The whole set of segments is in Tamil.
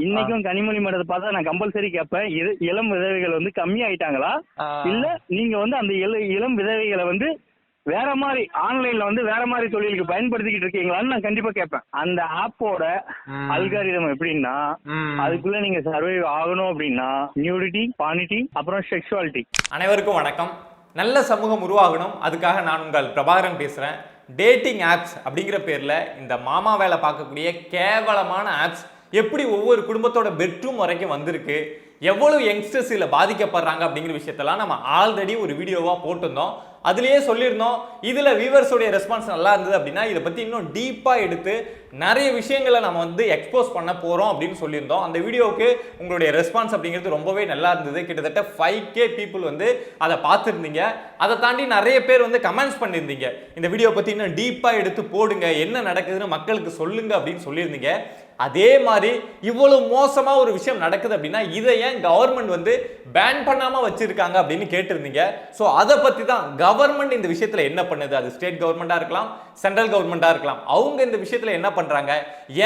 இன்னைக்கும் கனிமொழி மேடத்தை பார்த்தா நான் கம்பல்சரி கேட்பேன். இளம் விதவைகள் வந்து கம்மி ஆயிட்டாங்களா. இல்ல நீங்க வந்து அந்த இள- இளம் விதவைகளை வந்து வேற மாதிரி ஆன்லைன்ல வந்து வேற மாதிரி தொழிலுக்கு பயன்படுத்திக்கிட்டு இருக்கீங்களான்னு நான் கண்டிப்பா கேட்பேன். அந்த ஆப்போட. அல்காரிதம் எப்படின்னா. அதுக்குள்ள நீங்க சர்வை ஆகணும் அப்படின்னா நியூடிட்டி பானிட்டி அப்புறம் செக்ஷுவாலிட்டி அனைவருக்கும் வணக்கம். நல்ல சமூகம் உருவாகணும். அதுக்காக நான் உங்கள் பிரபாகரன் பேசுகிறேன் டேட்டிங் ஆப்ஸ் அப்படிங்கிற பேரில் இந்த மாமா வேலை பார்க்கக்கூடிய கேவலமான ஆப்ஸ் எப்படி ஒவ்வொரு குடும்பத்தோட பெட்ரூம் வரைக்கும் வந்திருக்கு எவ்வளவு யங்ஸ்டர்ஸ் இதில் பாதிக்கப்படுறாங்க அப்படிங்கிற விஷயத்தெல்லாம் நம்ம ஆல்ரெடி ஒரு வீடியோவாக போட்டிருந்தோம். அதுலயே சொல்லியிருந்தோம் இதில் வியூவர்ஸோடைய ரெஸ்பான்ஸ் நல்லா இருந்தது அப்படின்னா இதை பற்றி இன்னும் டீப்பாக எடுத்து நிறைய விஷயங்களை நம்ம வந்து எக்ஸ்போஸ் பண்ண போகிறோம் அப்படின்னு சொல்லியிருந்தோம். அந்த வீடியோவுக்கு உங்களுடைய ரெஸ்பான்ஸ் அப்படிங்கிறது ரொம்பவே நல்லா இருந்தது. கிட்டத்தட்ட ஃபைவ் கே பீப்புள் வந்து அதை பார்த்துருந்தீங்க. அதை தாண்டி நிறைய பேர் வந்து கமெண்ட்ஸ் பண்ணியிருந்தீங்க. இந்த வீடியோ பற்றி இன்னும் டீப்பாக எடுத்து போடுங்க என்ன நடக்குதுன்னு மக்களுக்கு சொல்லுங்க அப்படின்னு சொல்லியிருந்தீங்க. அதே மாதிரி இவ்வளவு மோசமா ஒரு விஷயம் நடக்குது அப்படின்னா இதை ஏன் கவர்மெண்ட் வந்து பேன் பண்ணாம வச்சிருக்காங்க அப்படின்னு கேட்டிருந்தீங்க? ஸோ அதை பத்தி தான் கவர்மெண்ட் இந்த விஷயத்துல என்ன பண்ணுது? அது ஸ்டேட் கவர்மெண்டா இருக்கலாம் சென்ட்ரல் கவர்மெண்டா இருக்கலாம். அவங்க இந்த விஷயத்துல என்ன பண்றாங்க?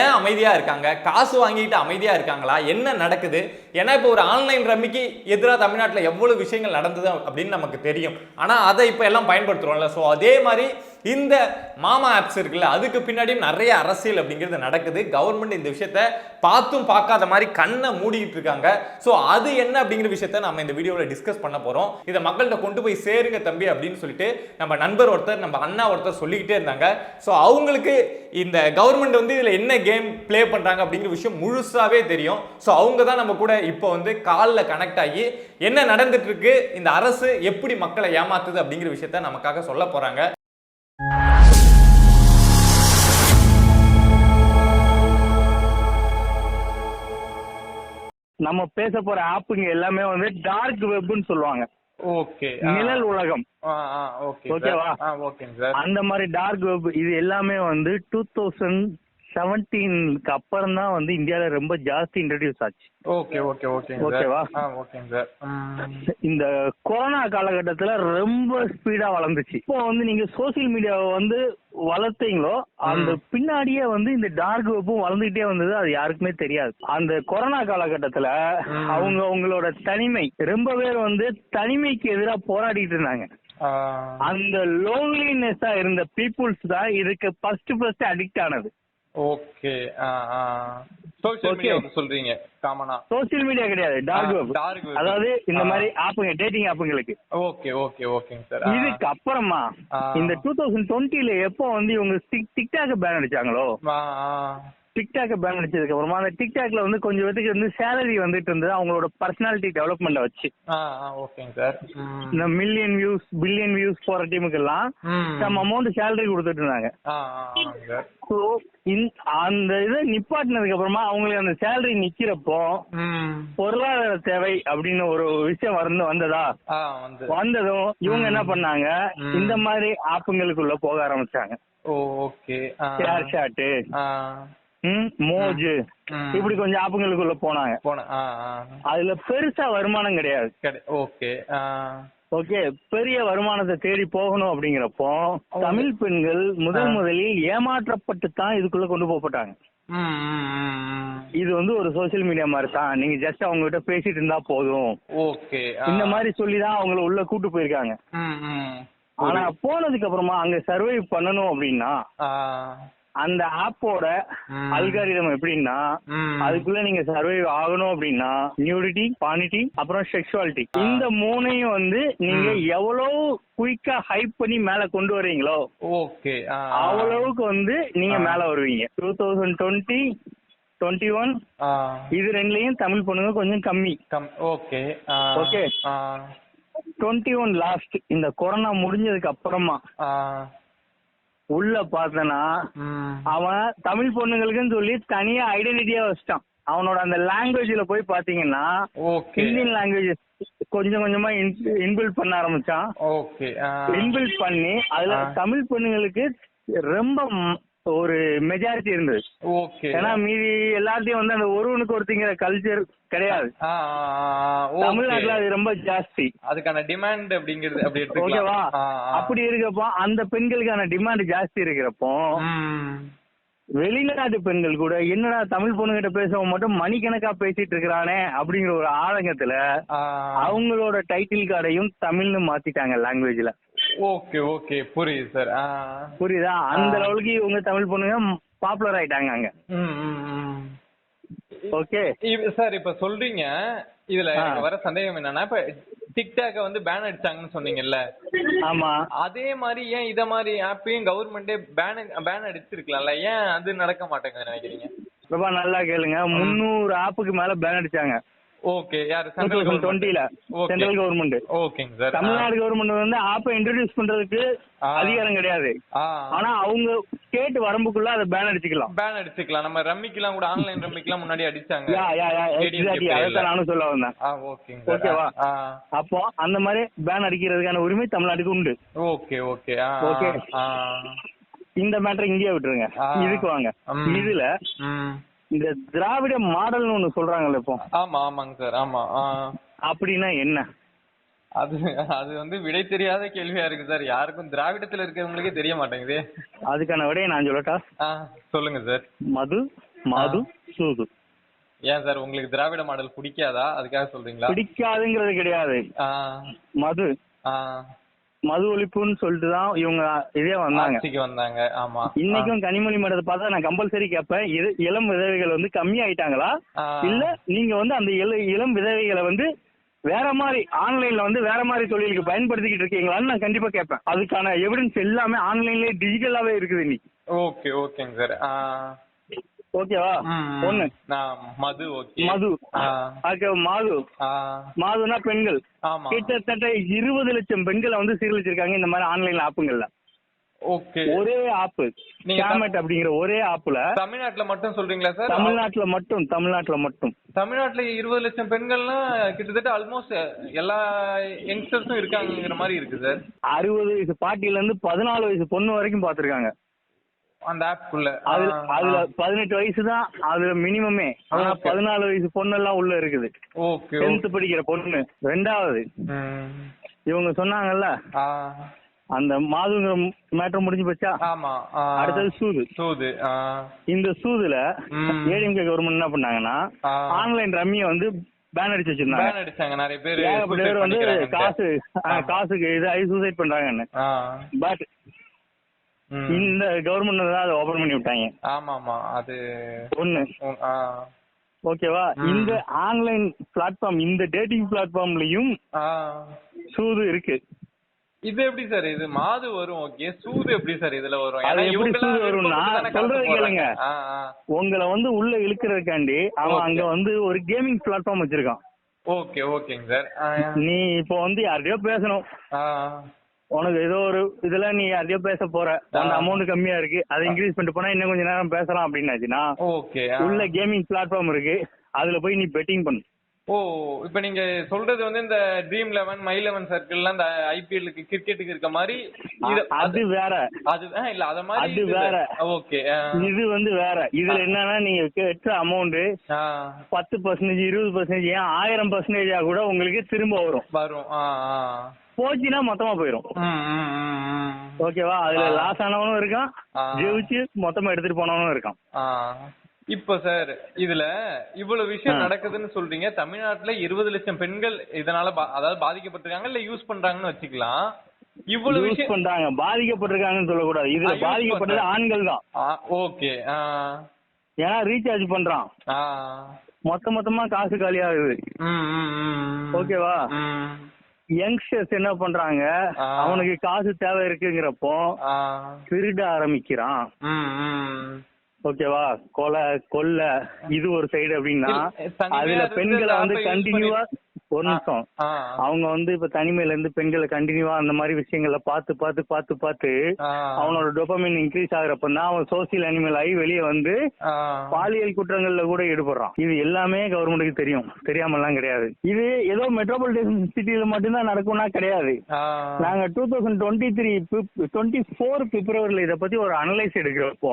ஏன் அமைதியா இருக்காங்க? காசு வாங்கிட்டு அமைதியா இருக்காங்களா? என்ன நடக்குது? ஏன்னா இப்போ ஒரு ஆன்லைன் ரம்மிக்கு எதிராக தமிழ்நாட்டில் எவ்வளவு விஷயங்கள் நடந்தது அப்படின்னு நமக்கு தெரியும். ஆனா அதை இப்போ எல்லாம் பயன்படுத்துறோம்ல. ஸோ அதே மாதிரி இந்த மாமா ஆப்ஸ் இருக்குல்ல அதுக்கு பின்னாடியும் நிறைய அரசியல் அப்படிங்கிறது நடக்குது. கவர்மெண்ட் இந்த விஷயத்த பார்த்தும் பார்க்காத மாதிரி கண்ணை மூடிட்டு இருக்காங்க. ஸோ அது என்ன அப்படிங்கிற விஷயத்த நம்ம இந்த வீடியோவில் டிஸ்கஸ் பண்ண போகிறோம் இதை மக்கள்கிட்ட கொண்டு போய் சேருங்க தம்பி அப்படின்னு சொல்லிட்டு நம்ம நண்பர் ஒருத்தர் நம்ம அண்ணா ஒருத்தர் சொல்லிக்கிட்டே இருந்தாங்க. ஸோ அவங்களுக்கு இந்த கவர்மெண்ட் வந்து இதில் என்ன கேம் ப்ளே பண்ணுறாங்க அப்படிங்கிற விஷயம் முழுசாகவே தெரியும். ஸோ அவங்க தான் நம்ம கூட இப்போ வந்து காலில் கனெக்ட் ஆகி என்ன நடந்துட்டு இருக்கு இந்த அரசு எப்படி மக்களை ஏமாத்துது அப்படிங்கிற விஷயத்த நமக்காக சொல்ல போகிறாங்க நம்ம பேச போற ஆப்புங்க எல்லாமே வந்து டார்க் வெப்னு சொல்லுவாங்க. ஓகே நிழல் உலகம். ஓகேவா? அந்த மாதிரி டார்க் வெப் இது எல்லாமே வந்து டூ தௌசண்ட் செவன்டீனுக்கு அப்புறம் தான் வந்து இந்தியால ரொம்ப ஜாஸ்தி இன்ட்ரடியூஸ் ஆச்சு. ஓகே ஓகே சார் ஓகேவா? இந்த கொரோனா காலகட்டத்துல ரொம்ப ஸ்பீடா வளர்ந்துச்சு. இப்போ வந்து நீங்க சோசியல் மீடியாவை வந்து வளர்த்தீங்களோ அந்த பின்னாடியே வந்து இந்த டார்க் வெப்பும் வளர்ந்துகிட்டே வந்தது அது யாருக்குமே தெரியாது. அந்த கொரோனா காலகட்டத்துல. அவங்க அவங்களோட தனிமை ரொம்ப பேர் வந்து தனிமைக்கு எதிராக போராடிட்டு இருந்தாங்க. அந்த லோன்லினஸ்ஸா இருந்த பீப்புள்ஸ் தான் இதுக்கு ஃபர்ஸ்ட் ஃபர்ஸ்ட் அடிக்ட் ஆனது. Okay social. மீடியா சொல்றீங்க காமனா சோசியல் மீடியா கிடையாது டார்க் வெப். அதாவது இந்த. மாதிரி ஆப்புங்க டேட்டிங் ஆப்புங்களுக்கு ஓகே ஓகே ஓகேங்க சார் இதுக்கு அப்புறமா. இந்த டூ தௌசண்ட் டுவெண்ட்டில எப்போ வந்து இவங்க டிக்டாக் பேன் அடிச்சாங்களோ ஆ ஆ டிக்டாக் பேன் அடிச்சதுக்கு அப்புறமா அந்த டிக்டாக்ல வந்து கொஞ்சம் பேத்துக்கு வந்து சேலரி வந்துட்டு இருந்தது. அவங்களோட பர்சனாலிட்டி டெவலப்மெண்ட்டை வச்சு. ஓகேங்க சார். இந்த மில்லியன் வியூஸ் பில்லியன் வியூஸ் போற டீமுக்கு எல்லாம். நம்ம அமௌண்ட் சேலரி கொடுத்துட்டு இருந்தாங்க. ஸோ அந்த இதை நிப்பாட்டினதுக்கு அப்புறமா அவங்களுக்கு அந்த சேலரி நிக்கிறப்போ பொருளாதார தேவை அப்படின்னு ஒரு விஷயம் வந்து வந்ததா? வந்ததும் இவங்க என்ன பண்ணாங்க. இந்த மாதிரி ஆப்புங்களுக்குள்ள போக ஆரம்பிச்சாங்க. Okay ShareChat Moj. இப்படி கொஞ்சம் ஆப்புங்களுக்குள்ள போனாங்க. அதுல பெருசா வருமானம் கிடையாது. கிடை ஓகே ஓகே பெரிய வருமானத்தை தேடி போகணும் அப்படிங்கிறப்போ தமிழ் பெண்கள் முதல். முதலில் ஏமாற்றப்பட்டு தான் இதுக்குள்ள கொண்டு போகப்பட்டாங்க. இது வந்து ஒரு சோஷியல் மீடியா மாதிரி தான். நீங்க ஜஸ்ட் அவங்க கிட்ட பேசிட்டு இருந்தா போதும். ஓகே. இந்த மாதிரி சொல்லி தான் அவங்கள உள்ள கூட்டு போயிருக்காங்க. ஆனா போனதுக்கு அப்புறமா அங்க சர்வை பண்ணணும் அப்படின்னா அந்த ஆப்போட. அல்காரிதம் எப்படின்னா. அதுக்குள்ள நீங்க சர்வை ஆகணும் அப்படின்னா நியூடிட்டி பானிட்டி அப்புறம் செக்ஷுவாலிட்டி இந்த மூணையும் வந்து நீங்க எவ்வளவு குயிக்கா ஹைப் பண்ணி மேல கொண்டு வரீங்களோ ஓகே அவ்வளவுக்கு வந்து நீங்க. மேல வருவீங்க. Two thousand twenty twenty one இது ரெண்டுலயும் தமிழ் பொண்ணுங்க கொஞ்சம் கம்மி. கம் ஓகே. ஆ. டுவெண்ட்டி ஒன் லாஸ்ட் இந்த கொரோனா முடிஞ்சதுக்கு அப்புறமா உள்ள பார்த்தனா அவன் தமிழ் பொண்ணுங்களுக்குன்னு சொல்லி தனியா ஐடென்டிட்டியா வச்சிட்டான். அவனோட அந்த லாங்குவேஜ்ல போய் பாத்தீங்கன்னா இந்தியன் லாங்குவேஜ் கொஞ்சம் கொஞ்சமா இன்பில்ட் பண்ண ஆரம்பிச்சான். இன்பில்ட் பண்ணி அதுல. தமிழ் பொண்ணுங்களுக்கு ரொம்ப ஒரு மெஜாரிட்டி இருந்தது. ஓகே ஏன்னா மீதி எல்லாத்தையும் வந்து அந்த ஒருவனுக்கு ஒருத்திங்கிற கல்ச்சர் கிடையாது. தமிழ்நாட்டுல அது ரொம்ப ஜாஸ்தி. அதுக்கான டிமாண்ட் அப்படிங்கிறது அப்படி ஓகேவா. அப்படி இருக்கப்போ அந்த பெண்களுக்கான டிமாண்ட் ஜாஸ்தி இருக்கிறப்போ வெளிநாட்டு பெண்கள் கூட என்னடா தமிழ் பொண்ணுகிட்ட பேசவன் மட்டும் மணிக்கணக்கா பேசிட்டு இருக்கிறானே அப்படிங்கிற ஒரு ஆதங்கத்துல ஆ. அவங்களோட டைட்டில் கார்டையும் தமிழ்னு மாத்திட்டாங்க லாங்குவேஜ்ல ஓகே ஓகே புரியுது சார் புரியுதா? அந்த லெவலுக்கு இவங்க தமிழ் பொண்ணுங்க பாப்புலர் ஆயிட்டாங்க அங்க. ஓகே சார் இப்ப சொல்றீங்க. இதுல வர சந்தேகம் என்னன்னா இப்ப டிக்டாக்க வந்து பேன் அடிச்சாங்கன்னு சொன்னீங்கல்ல. ஆமா. அதே மாதிரி ஏன் இத மாதிரி ஆப்பையும் கவர்மெண்டே பேன் பேன் அடிச்சிருக்கலாம்ல? ஏன் அது நடக்க மாட்டேங்குது நினைக்கிறீங்க? ரொம்ப நல்லா கேளுங்க. முந்நூறு ஆப்புக்கு மேல பேன் அடிச்சாங்க. ஓகே யாரு சென்ட்ரல் டுவெண்ட்டில சென்ட்ரல் கவர்மெண்ட் ஓகேங்க சார் தமிழ்நாடு கவர்மெண்ட் வந்து ஆப்பை இன்ட்ரடியூஸ் பண்றதுக்கு ஆ. அதிகாரம் கிடையாது. ஆ ஆனா அவங்க ஸ்டேட் வரம்புக்குள்ள அதை பேன் அடிச்சுக்கலாம். பேன் அடிச்சுக்கலாம். நம்ம ரம்மிக்கெல்லாம் கூட ஆன்லைன் ரம்மிக்கெல்லாம் முன்னாடி அடிச்சாங்க. Yeah yeah yeah exactly. அதான் நானும் சொல்ல வந்தேன். ஓகேங்க ஓகேவா? அப்போ அந்த மாதிரி பேன் அடிக்கிறதுக்கான உரிமை தமிழ்நாட்டுக்கு உண்டு. Okay okay okay. இந்த மேட்டரை இங்கேயே விட்டுருங்க. இதுக்கு வாங்க. ம். இதுல ம் இந்த திராவிட மாடல்னு ஒண்ணு சொல்றாங்கல்ல இப்போ. ஆமா ஆமாங்க சார் ஆமா. அப்படின்னா என்ன? அது அது வந்து விடை தெரியாத கேள்வியா இருக்கு சார். யாருக்கும் திராவிடத்துல இருக்கிறவங்களுக்கே தெரிய மாட்டேங்குது. அதுக்கான விடையை நான் சொல்லட்டா? சொல்லுங்க சார். மது மாது சூது. ஏன் சார் உங்களுக்கு திராவிட மாடல் பிடிக்காதா? அதுக்காக சொல்றீங்களா? பிடிக்காதுங்கிறது கிடையாது. மது. மது ஒழிப்புன்னு சொல்லிட்டு தான் இவங்க இதே வந்தாங்க. வந்தாங்க. ஆமா. இன்னைக்கும் கனிமொழி மேடத்தை பார்த்தா நான் கம்பல்சரி கேட்பேன். இளம் விதவைகள் வந்து கம்மியாயிட்டாங்களா? ஆ. இல்ல நீங்க வந்து அந்த இள- இளம் விதவைகளை வந்து வேற மாதிரி ஆன்லைன்ல வந்து வேற மாதிரி தொழிலுக்கு பயன்படுத்திக்கிட்டு இருக்கீங்களான்னு நான் கண்டிப்பா கேட்பேன். அதுக்கான எவிடன்ஸ் எல்லாமே ஆன்லைன்லயே டிஜிட்டலாவே இருக்குது இன்னைக்கு. ஓகே ஓகேங்க சார். ஓகேவா. ஒண்ணு. நான் மது ஓகே மது. மாது. ஆ. மாதுனா பெண்கள். ஆமா. கிட்டத்தட்ட இருபது லட்சம் பெண்களை வந்து சீரழிச்சிருக்காங்க இந்த மாதிரி ஆன்லைன் ஆப்புங்கள்ல. ஓகே. ஒரே நீங்க கேமெட் அப்படிங்கிற ஒரே ஆப்புல. தமிழ்நாட்டுல மட்டும் சொல்றீங்களா சார்? தமிழ்நாட்டுல மட்டும் தமிழ்நாட்டுல மட்டும். தமிழ்நாட்டுல இருபது லட்சம் பெண்கள்னா கிட்டத்தட்ட ஆல்மோஸ்ட் எல்லா யங்ஸ்டர்ஸும் இருக்காங்கிற மாதிரி இருக்கு சார். அறுபது வயசு பாட்டில இருந்து பதினாலு வயசு பொண்ணு வரைக்கும் பாத்திருக்காங்க. அந்த ஆப்க்குள்ள அதுல அதுல பதினெட்டு வயசு தான் அதுல மினிமமே ஆனா. பதினாலு வயசு பொண்ணு எல்லாம் உள்ள இருக்குது. ஓகே டென்த் படிக்கிற பொண்ணு. ரெண்டாவது. இவங்க சொன்னாங்கல்ல? அந்த மாதுங்கிற மேட்டர் முடிஞ்சு போச்சா? ஆமா. அடுத்தது சூது. சூது இந்த சூதுல. ஏடிஎம்கே கவர்மெண்ட் என்ன பண்ணாங்கன்னா. ஆன்லைன் ரம்மிய வந்து பேன் அடிச்சு வச்சிருந்தாங்க. பேன் அடிச்சாங்க நிறைய பேர் வந்து காசு காசுக்கு இதாகி சூசைட் பண்றாங்கன்னு. பட். இந்த கவர்மெண்ட் தான் அதை ஓபன் பண்ணி விட்டாங்க. ஆமா ஆமா அது ஒண்ணு. ஓகேவா. இந்த ஆன்லைன் பிளாட்ஃபார்ம் இந்த டேட்டிங் பிளாட்ஃபார்ம்லயும் சூது இருக்கு. இது எப்படி சார் இது மாது வரும் ஓகே சூது எப்படி சார் இதுல வரும்? எப்படி சூது வரும்னா, சொல்றது. கேளுங்க. உங்களை வந்து உள்ள இழுக்கிறதுக்காண்டி அவன். அங்க வந்து ஒரு கேமிங் பிளாட்ஃபார்ம் வச்சிருக்கான். ஓகே ஓகேங்க சார் நீ இப்போ வந்து யார்கிட்டயோ பேசணும். உனக்கு ஏதோ ஒரு இதுல நீ யார்கிட்டயோ பேச போற. அந்த. அமௌண்ட் கம்மியா இருக்கு. அதை இன்க்ரீஸ் பண்ணிட்டு போனா இன்னும் கொஞ்ச நேரம் பேசலாம் அப்படின்னாச்சுன்னா ஓகே. உள்ள கேமிங் பிளாட்ஃபார்ம் இருக்கு. அதுல போய் நீ பெட்டிங் பண்ணு. ஓ இப்ப நீங்க சொல்றது வந்து இந்த ட்ரீம் லெவன் மை லெவன் சர்க்கிள்லாம் இந்த ஐபிஎல்லுக்கு கிரிக்கெட்டுக்கு இருக்க மாதிரி இது அது வேற. அது இல்ல அத மாதிரி அது வேற. ஓகே இது வந்து வேற. இதுல என்னன்னா நீங்க கெட்ட அமௌண்ட் பத்து பர்சன்டேஜ் இருபது பர்சன்டேஜ் ஏன் ஆயிரம் பர்சன்டேஜா கூட உங்களுக்கு திரும்ப வரும். வரும் போச்சுன்னா மொத்தமா போயிரும். ஓகேவா அதுல. லாஸ் ஆனவனும் இருக்கான். ஜெயிச்சு மொத்தமா எடுத்துட்டு போனவனும் இருக்கான். இப்ப சார் இதுல இவ்வளவு விஷயம். நடக்குதுன்னு சொல்றீங்க. தமிழ்நாட்டுல இருபது லட்சம் பெண்கள் இதனால அதாவது பாதிக்கப்பட்டிருக்காங்க இல்ல யூஸ் பண்றாங்கன்னு வச்சுக்கலாம். இவ்வளவு யூஸ் பண்றாங்க. பாதிக்கப்பட்டிருக்காங்கன்னு சொல்லக்கூடாது. இதுல பாதிக்கப்பட்டது. ஆண்கள் தான். ஓகே ஏன்னா ரீசார்ஜ் பண்றான். மொத்த மொத்தமா காசு காலியாகுது. ஓகேவா யங்ஸ்டர்ஸ் என்ன பண்றாங்க. அவனுக்கு காசு தேவை இருக்குங்கிறப்போ திருட ஆரம்பிக்கிறான். ஓகேவா? கொலை கொல்ல இது ஒரு சைடு அப்படின்னா அதுல பெண்களை வந்து கண்டினியூவா ஒரு நிமிஷம் அவங்க வந்து இப்ப தனிமையில இருந்து பெண்களை கண்டினியூவா அந்த மாதிரி விஷயங்களை பார்த்து பார்த்து பார்த்து பார்த்து அவனோட டோபமைன் இன்க்ரீஸ் ஆகுறப்ப தான் அவன் சோசியல் அனிமல் ஆகி வெளியே வந்து பாலியல் குற்றங்கள்ல கூட ஈடுபடுறான். இது எல்லாமே கவர்மெண்ட்டுக்கு தெரியும். தெரியாமலாம் கிடையாது. இது ஏதோ மெட்ரோபாலிட்டன் சிட்டில மட்டும்தான் நடக்கும்னா கிடையாது. நாங்க two thousand twenty three twenty four பிப்ரவரியில இத பத்தி ஒரு அனலைஸ் எடுக்கிறப்போ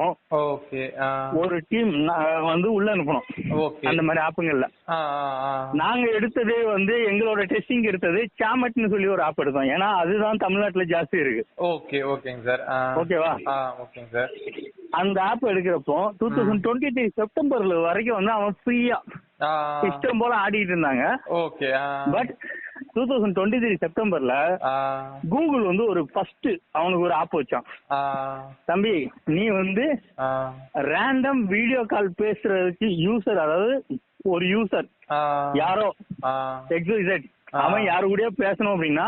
ஒரு டீம் வந்து உள்ள அனுப்பணும் அந்த மாதிரி ஆப்புங்கள்ல நாங்க எடுத்ததே வந்து வந்து எங்களோட டெஸ்டிங் எடுத்தது சாமெட்னு சொல்லி ஒரு ஆப் எடுத்தோம். ஏன்னா அதுதான் தமிழ்நாட்டுல ஜாஸ்தி இருக்கு. ஓகே ஓகேங்க சார் ஓகேவா? ஓகேங்க சார் அந்த ஆப் எடுக்கிறப்போ டூ தௌசண்ட் டுவெண்ட்டி த்ரீ செப்டம்பர்ல வரைக்கும் வந்து அவன் ஃப்ரீயா இஷ்டம் போல ஆடிட்டு இருந்தாங்க. Okay but two thousand twenty three செப்டம்பர்ல Google வந்து ஒரு ஃபர்ஸ்ட் அவனுக்கு ஒரு ஆப் வச்சான். தம்பி நீ வந்து ரேண்டம் வீடியோ கால் பேசுறதுக்கு யூசர் அதாவது ஒரு யூசர் யாரோ எக்ஸைட் அவன் யாரு கூடயோ பேசணும் அப்படின்னா.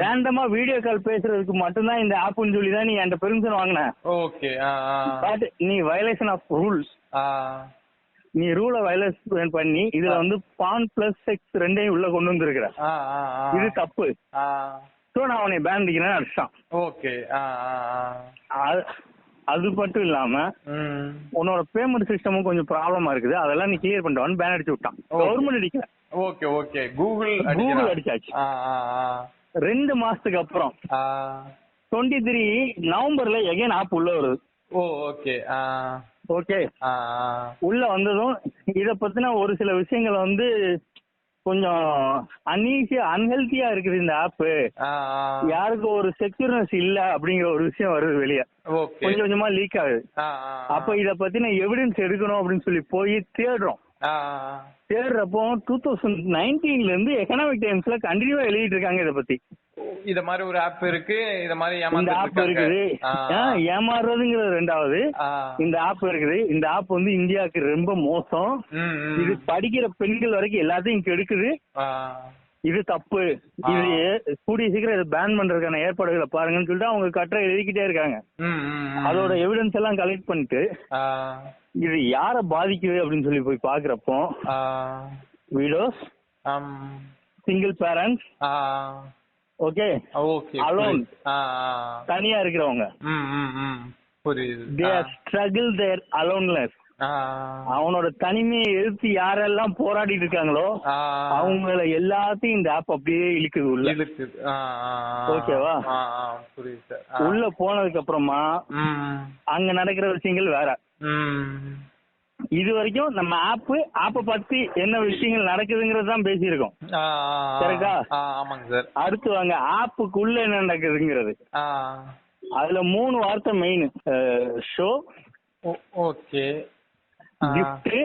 ரேண்டமா வீடியோ கால் பேசுறதுக்கு மட்டும்தான் இந்த ஆப்னு சொல்லி தான் நீ என்கிட்ட பெர்மிஷன் வாங்கின. ஓகே பட் நீ வயலேஷன் ஆஃப் ரூல்ஸ் நீ ரூலை வயலேஷன் பண்ணி இதுல வந்து பான் பிளஸ் செக்ஸ் ரெண்டையும் உள்ள கொண்டு வந்திருக்கிற. இது தப்பு. ஸோ நான் அவனை பேன் அடிக்கிறேன்னு அடிச்சான். ஓகே அது- மட்டும் இல்லாம உன்னோட பேமெண்ட் சிஸ்டமும் கொஞ்சம் ப்ராப்ளமா இருக்குது. அதெல்லாம் நீ கிளியர் பண்ணிட்டு பேன் அடிச்சு விட்டான். கவர்மெண்ட் அடிக்கல. ஓகே ஓகே கூகுள் கூகுள் அடிச்சாச்சு. ரெண்டு மாசத்துக்கு அப்புறம் டுவெண்ட்டி த்ரீ நவம்பர்ல எகைன் ஆப் உள்ள வருது. ஓ ஓகே ஓகே உள்ள வந்ததும் இத பத்தின ஒரு சில விஷயங்கள் வந்து கொஞ்சம் அன்ஈஸியா அன்ஹெல்த்தியா இருக்குது இந்த ஆப் யாருக்கு ஒரு செக்யூர்னஸ் இல்ல அப்படிங்கிற ஒரு விஷயம் வருது வெளியே. கொஞ்சம் கொஞ்சமா லீக் ஆகுது. அப்ப இத பத்தின எவிடன்ஸ் எடுக்கணும் அப்படின்னு சொல்லி போய் தேடுறோம். தேடுறப்போ டூ தௌசண்ட் நைன்டீன்ல இருந்து எக்கனாமிக் டைம்ஸ்ல கண்டினியூவா எழுதிட்டு இருக்காங்க இத பத்தி. இத மாதிரி ஒரு ஆப் இருக்கு இத மாதிரி இந்த ஆப் இருக்குது. ஏமாறுறதுங்கிறது ரெண்டாவது. இந்த ஆப் இருக்குது. இந்த ஆப் வந்து இந்தியாவுக்கு ரொம்ப மோசம். இது படிக்கிற பெண்கள் வரைக்கும் எல்லாத்தையும் கெடுக்குது. இது தப்பு. இது கூடிய சீக்கிரம் இதை பேன் பண்றதுக்கான ஏற்பாடுகளை பாருங்கன்னு சொல்லிட்டு அவங்க கட்டுரை எழுதிக்கிட்டே இருக்காங்க. அதோட எவிடன்ஸ் எல்லாம் கலெக்ட் பண்ணிட்டு இது யார பாதிக்குது அப்படின்னு சொல்லி போய் பாக்குறப்போ widows single parents okay okay ஆ தனியா இருக்கிறவங்க. புரியுது. ஸ்ட்ரகிள் தேர் அலோன்லெஸ் அவனோட தனிமையை எதிர்த்து யாரெல்லாம் போராடிட்டு இருக்காங்களோ அவங்கள எல்லாத்தையும் இந்த ஆப் அப்படியே இழுக்குது உள்ள. ஓகேவா? உள்ள போனதுக்கு அப்புறமா அங்க நடக்கிற விஷயங்கள் வேற. இது வரைக்கும் நம்ம ஆப் ஆப்ப பத்தி என்ன விஷயங்கள் நடக்குதுங்கிறது தான் பேசியிருக்கோம்? ஆ ஆமாங்க சார். அடுத்து வாங்க ஆப்புக்குள்ள என்ன நடக்குதுங்கிறது. அதுல மூணு வார்த்தை main show okay. Gift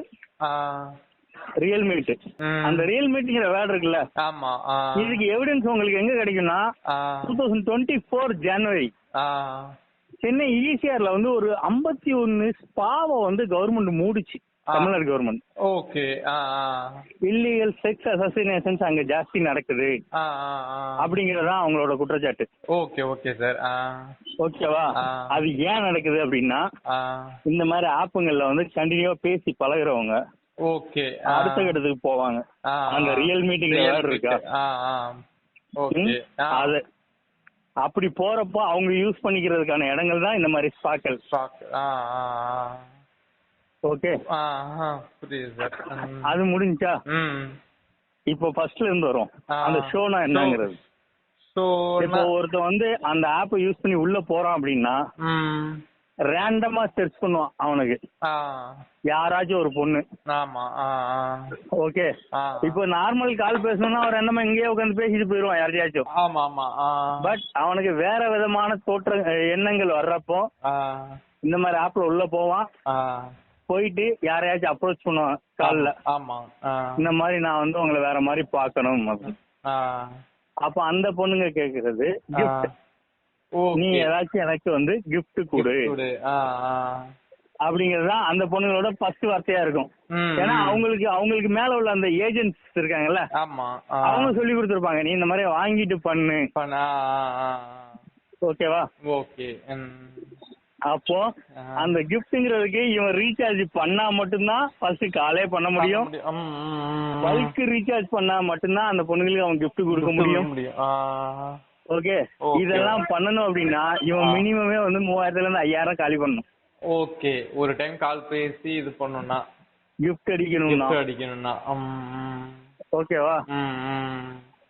real meet. அந்த ரியல் மீட்ங்கிற வேர்டு இருக்குல்ல? ஆமா இதுக்கு எவிடன்ஸ் உங்களுக்கு எங்க கிடைக்கும்னா டூ தௌசண்ட் டுவெண்ட்டி ஃபோர் ஜனவரி சென்னை ஈசிஆர்ல வந்து ஒரு ஐம்பத்தி ஒன்னு ஸ்பாவை வந்து government மூடிச்சு. Tamil Nadu government okay. Illegal sex assassinations அங்க ஜாஸ்தி நடக்குது. அப்படிங்கறதுதான் அவங்களோட குற்றச்சாட்டு. Okay okay sir. ஓகேவா. அது ஏன் நடக்குது அப்படின்னா இந்த மாதிரி ஆப்புங்கள்ல வந்து கண்டினியூவா பேசி பழகுறவங்க ஓகே அடுத்த கட்டத்துக்கு போவாங்க. அந்த ரியல் மீட்டிங் Real வேற இருக்கா? அது அப்படி போறப்போ அவங்க யூஸ் பண்ணிக்கிறதுக்கான இடங்கள் தான் இந்த மாதிரி ஆ ஓகே. அது முடிஞ்சா? இப்போ ஃபர்ஸ்ட்ல இருந்து வரும். அந்த ஷோனா என்னங்கிறது? இப்போ ஒருத்தன் வந்து அந்த ஆப்பை யூஸ் பண்ணி உள்ள போறான் அப்படின்னா ரேண்டமா சர்ச் பண்ணுவான் அவனுக்கு. யாராச்சும் ஒரு பொண்ணு. ஆமா ஓகே இப்போ நார்மல் கால் பேசணும்னா அவர் என்னமா இங்கேயே உட்காந்து பேசிட்டு போயிடுவான் யாரையாச்சும் ஆமா ஆமா பட் அவனுக்கு வேற விதமான தோற்ற எண்ணங்கள் வர்றப்போ இந்த மாதிரி ஆப்ல உள்ள போவான். போயிட்டு யாரையாச்சும் அப்ரோச் பண்ணுவான் கால்ல ஆமா இந்த மாதிரி நான் வந்து உங்களை வேற மாதிரி. ஆ. அப்ப அந்த பொண்ணுங்க கேக்குறது gift. நீ ஏதாச்சும் எனக்கு வந்து gift கொடு. குடு. ஆ ஆ. அப்படிங்கறது தான் அந்த பொண்ணுங்களோட ஃபர்ஸ்ட் வார்த்தையா இருக்கும். ஏன்னா அவங்களுக்கு அவங்களுக்கு மேல உள்ள அந்த ஏஜென்ட்ஸ் இருக்காங்கல்ல அவங்க சொல்லி கொடுத்துருப்பாங்க நீ இந்த மாதிரி வாங்கிட்டு பண்ணு. ஓகேவா ஓகே அப்போ. அந்த கிஃப்ட்ங்கிறதுக்கு இவன் ரீசார்ஜ் பண்ணா மட்டும்தான் ஃபர்ஸ்ட் காலே பண்ண முடியும். பல்க் ரீசார்ஜ் பண்ணா மட்டும்தான் அந்த பொண்ணுங்களுக்கு அவன் gift கொடுக்க முடியும். ஓகே. இதெல்லாம் பண்ணணும் அப்படின்னா இவன். மினிமமே வந்து மூவாயிரத்துல இருந்து ஐயாயிரம் காலி பண்ணணும். ஓகே ஒரு டைம் கால் பேசி இது பண்ணணும்னா? கிஃப்ட் அடிக்கணும்னா? Gift அடிக்கணும்னா. ஓகேவா.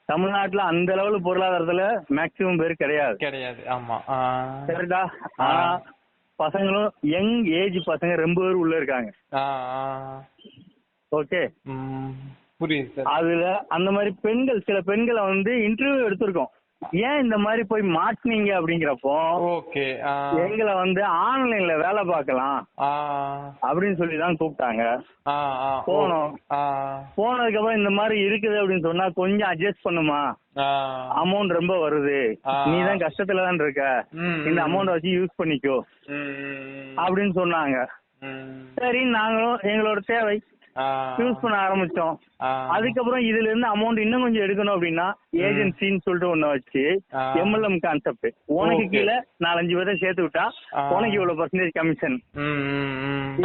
தமிழ்நாட்டுல அந்த லெவல் பொருளாதாரத்துல மேக்சிமம் பேர் கிடையாது. கிடையாது. ஆமா. கரெக்டா ஆனா பசங்களும் யங் ஏஜ் பசங்க ரொம்ப பேர் உள்ள இருக்காங்க. ஓகே. புரியுது அதுல அந்த மாதிரி பெண்கள் சில பெண்களை வந்து இன்டர்வியூ எடுத்திருக்கோம். ஏன் இந்த மாதிரி போய் மாட்டினீங்க அப்படிங்கிறப்போ ஓகே எங்களை வந்து ஆன்லைன்ல வேலை பார்க்கலாம் அப்படின்னு சொல்லி தான் கூப்பிட்டாங்க போனோம். போனதுக்கு அப்புறம் இந்த மாதிரி இருக்குது அப்படின்னு சொன்னா கொஞ்சம் அட்ஜஸ்ட் பண்ணுமா? அமௌண்ட் ரொம்ப வருது. நீ தான் கஷ்டத்துல தான் இருக்க இந்த. அமௌண்ட் வச்சு யூஸ் பண்ணிக்கோ. அப்படின்னு சொன்னாங்க. சரி நாங்களும் எங்களோட தேவை. யூஸ் பண்ண ஆரம்பிச்சோம். அதுக்கப்புறம் இதுல இருந்து அமௌண்ட் இன்னும் கொஞ்சம் எடுக்கணும் அப்படின்னா ஏஜென்சின்னு சொல்லிட்டு ஒண்ணு வச்சு. எம்எல்எம் கான்செப்ட் உனக்கு. கீழே நாலஞ்சு பேரை சேர்த்து விட்டா. உனக்கு இவ்வளவு பர்சன்டேஜ் கமிஷன்.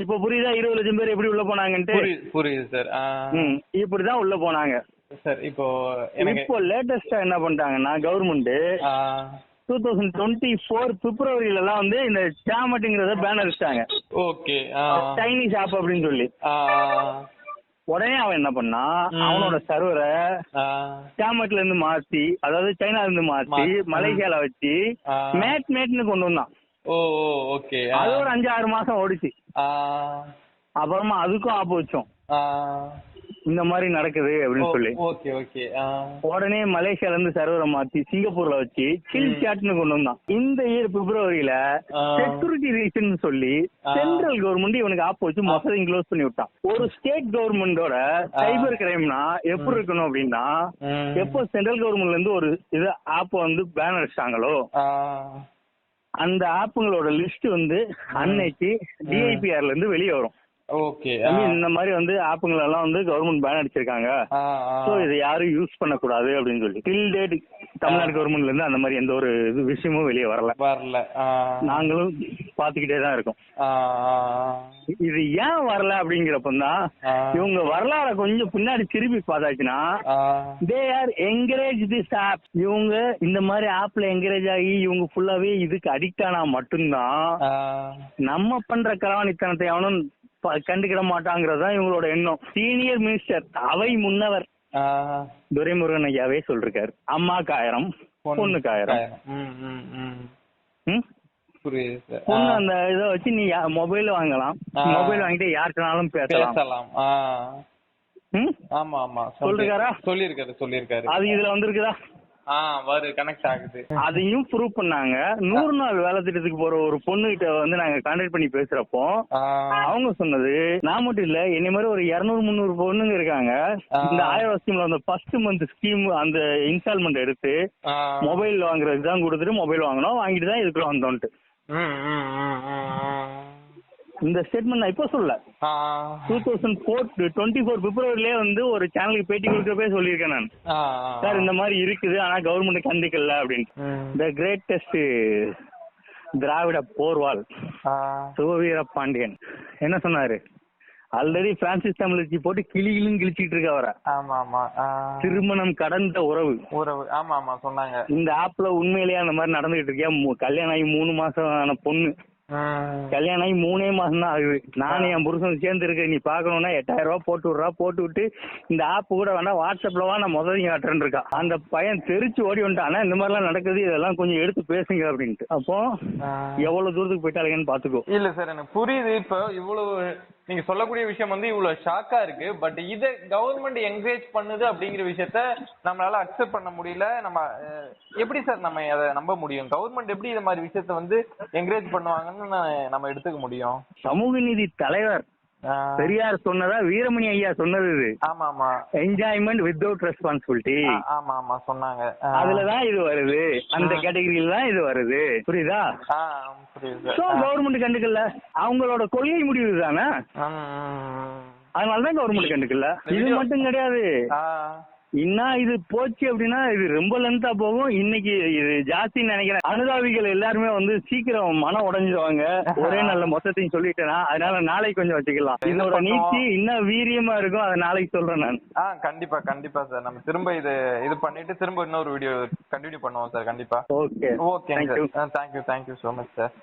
இப்ப புரியுதா? இருபது லட்சம் பேர் எப்படி உள்ள போனாங்கன்ட்டு? புரியுது சார் இப்படிதான் உள்ள போனாங்க. சார் இப்போ இப்போ லேட்டஸ்டா என்ன பண்ணிட்டாங்கன்னா government two thousand twenty four பிப்ரவரியில எல்லாம் வந்து இந்த சாமட்டுங்கிறத பேன் அடிச்சிட்டாங்க. ஓகே சைனீஸ் ஆப் அப்படின்னு சொல்லி. உடனே அவன் என்ன பண்ணா. அவனோட சர்வரை சாமட்ல இருந்து மாத்தி அதாவது சைனால இருந்து மாத்தி. மலேசியால வச்சு. மேட் மேட்னு கொண்டு வந்தான். ஓ ஓகே அது ஒரு அஞ்சு ஆறு மாசம் ஓடிச்சு. அப்புறமா அதுக்கும் ஆப்பு வச்சோம். இந்த மாதிரி நடக்குது அப்படின்னு சொல்லி. Okay okay. ஆ. உடனே மலேசியால இருந்து சர்வரை மாத்தி சிங்கப்பூர்ல வச்சு கில் சாட்னு கொண்டு வந்தான். இந்த இயர் பிப்ரவரியில. செக்யூரிட்டி ரீசன் சொல்லி. சென்ட்ரல் கவர்மெண்ட் இவனுக்கு ஆப் வச்சு மொத்தத்தையும் க்ளோஸ் பண்ணி விட்டான். ஒரு ஸ்டேட் கவர்மெண்டோட சைபர் கிரைம்னா எப்படி இருக்கணும் அப்படின்னா. எப்போ சென்ட்ரல் கவர்மெண்ட்ல இருந்து ஒரு இது ஆப் வந்து பேன் அடிச்சிட்டாங்களோ அந்த ஆப்புங்களோட லிஸ்ட் வந்து அன்னைக்கு டிஐபிஆர்ல இருந்து வெளியே வரும். ஓகே இந்த மாதிரி வந்து ஆப்புங்கள் எல்லாம் வந்து கவர்மெண்ட் பேன் அடிச்சிருக்காங்க. சோ இதை யாரும் யூஸ் பண்ணக்கூடாது அப்படின்னு சொல்லி. டில் டேட் தமிழ்நாடு கவர்மெண்ட்ல இருந்து அந்த மாதிரி எந்த ஒரு இது விஷயமும் வெளியே வரல. வரல. நாங்களும் பாத்துக்கிட்டே தான் இருக்கோம். இது ஏன் வரல அப்படிங்கிறப்பதான் ஆ. இவங்க வரலாற கொஞ்சம் பின்னாடி திருப்பி பார்த்தாச்சுன்னா they are encourage this app இவங்க இந்த மாதிரி ஆப்ல என்கரேஜ் ஆகி இவங்க ஃபுல்லாவே இதுக்கு அடிக்ட் ஆனா மட்டும்தான் நம்ம பண்ற களவாணித்தனத்தை அவனும் கண்டுக்கிட மாட்டாங்கிறது தான் இவங்களோட எண்ணம். சீனியர் மினிஸ்டர் அவை முன்னவர். துரைமுருகன் ஐயாவே சொல்லிருக்காரு. அம்மாக்கு ஆயிரம் பொண்ணுக்கு ஆயிரம்? புரியுது பொண்ணு அந்த இதை வச்சு நீ மொபைல் வாங்கலாம். மொபைல் வாங்கிட்டு யார்கிட்டனாலும் பேசலாம்? ஆமா ஆமா. சொல்லிருக்காரா? சொல்லிருக்காரு சொல்லிருக்காரு. அது இதுல வந்திருக்குதா? வரு கனெக்ட் ஆகுது. அதையும் ப்ரூவ் பண்ணாங்க. நூறு நாள் வேலை திட்டத்துக்கு போற ஒரு பொண்ணு கிட்ட வந்து நாங்க கான்டாக்ட் பண்ணி பேசுறப்போ அவங்க சொன்னது நான் மட்டும் இல்ல என்னை மாதிரி ஒரு இருநூறு முந்நூறு பொண்ணுங்க இருக்காங்க. இந்த ஆயிரம் ஸ்கீம்ல அந்த ஃபர்ஸ்ட் மந்த் ஸ்கீம் அந்த இன்ஸ்டால்மெண்ட் எடுத்து மொபைல் வாங்குறதுக்கு தான் கொடுத்துட்டு மொபைல் வாங்கினோம். வாங்கிட்டு தான் இதுக்குள்ள ம். இந்த ஸ்டேட்மெண்ட் நான் இப்போ சொல்ல ஆ. Two thousand four twenty four பிப்ரவரிலேயே வந்து ஒரு சேனலுக்கு பேட்டி கொடுக்கறப்பே சொல்லியிருக்கேன் நான். சார் இந்த மாதிரி இருக்குது ஆனா கவர்மெண்ட் கண்டுக்கல அப்படின்னு த கிரேட்டஸ்ட் திராவிட போர்வால் ஆ. சிவவீர பாண்டியன். என்ன சொன்னாரு? ஆல்ரெடி பிரான்சிஸ் தமிழச்சி போட்டு கிளி கிளின்னு கிழிச்சிட்டு இருக்க அவரை. ஆமா ஆமா ஆ. திருமணம் கடந்த உறவு. உறவு. ஆமா ஆமா சொன்னாங்க. இந்த ஆப்ல உண்மையிலேயே அந்த மாதிரி நடந்துகிட்டு இருக்கியா? கல்யாணம் ஆகி மூணு மாசம் ஆன பொண்ணு. கல்யாணம் ஆகி மூணே மாசம் தான் ஆகுது. நானும் என் புருஷன் சேர்ந்து இருக்க நீ பாக்கணும்னா எட்டாயிரம் ரூபாய் போட்டு விடுறா போட்டு விட்டு இந்த ஆப் கூட வேணா வாட்ஸ்அப்ல வா நான் முதல்ல காட்டுறேன் இருக்கா. அந்த பையன் தெரிச்சு ஓடி வந்துட்டானா. இந்த மாதிரிலாம் நடக்குது இதெல்லாம் கொஞ்சம் எடுத்து பேசுங்க அப்படின்ட்டு. அப்போ. எவ்வளவு தூரத்துக்கு போயிட்டாளுங்கன்னு பாத்துக்கோ இல்ல சார் எனக்கு புரியுது. இப்போ இவ்வளவு நீங்க சொல்லக்கூடிய விஷயம் வந்து இவ்வளவு ஷாக்கா இருக்கு. பட் இத கவர்மெண்ட் என்கரேஜ் பண்ணுது அப்படிங்கிற விஷயத்த நம்மளால அக்செப்ட் பண்ண முடியல. நம்ம எப்படி சார் நம்ம அதை நம்ப முடியும்? கவர்மெண்ட் எப்படி இந்த மாதிரி விஷயத்த வந்து என்கரேஜ் பண்ணுவாங்கன்னு நம்ம எடுத்துக்க முடியும்? சமூக நீதி தலைவர் பெரியார் சொன்னதா வீரமணி ஐயா சொன்னது இது. ஆமா ஆமா என்ஜாய்மெண்ட் வித்தவுட் ரெஸ்பான்சிபிலிட்டி ஆமா ஆமா சொன்னாங்க அதுலதான் இது வருது. அந்த கேட்டகரியில தான் இது வருது. புரியுதா? சோ கவர்மெண்ட் கண்டுக்கல. அவங்களோட கொள்கை முடிவு தானே. அதனாலதான் கவர்மெண்ட் கண்டுக்கல. இது மட்டும் கிடையாது. இன்னும் இது போச்சு அப்படின்னா இது ரொம்ப லென்த்தா போகும். இன்னைக்கு இது ஜாஸ்தின்னு நினைக்கிறேன். அனுதாபிகள் எல்லாருமே வந்து சீக்கிரம் மனம் உடைஞ்சிருவாங்க. ஒரே நல்ல மொத்தத்தையும் சொல்லிட்டேனா அதனால நாளைக்கு கொஞ்சம் வச்சுக்கலாம். இதோட? நீச்சி இன்னும் வீரியமா இருக்கும் அதை நாளைக்கு சொல்றேன் நான். ஆ கண்டிப்பா கண்டிப்பா சார் நம்ம திரும்ப இது இது பண்ணிட்டு திரும்ப இன்னொரு வீடியோ கண்டினியூ பண்ணுவோம் சார் கண்டிப்பா. Okay okay thank you thank you so much sir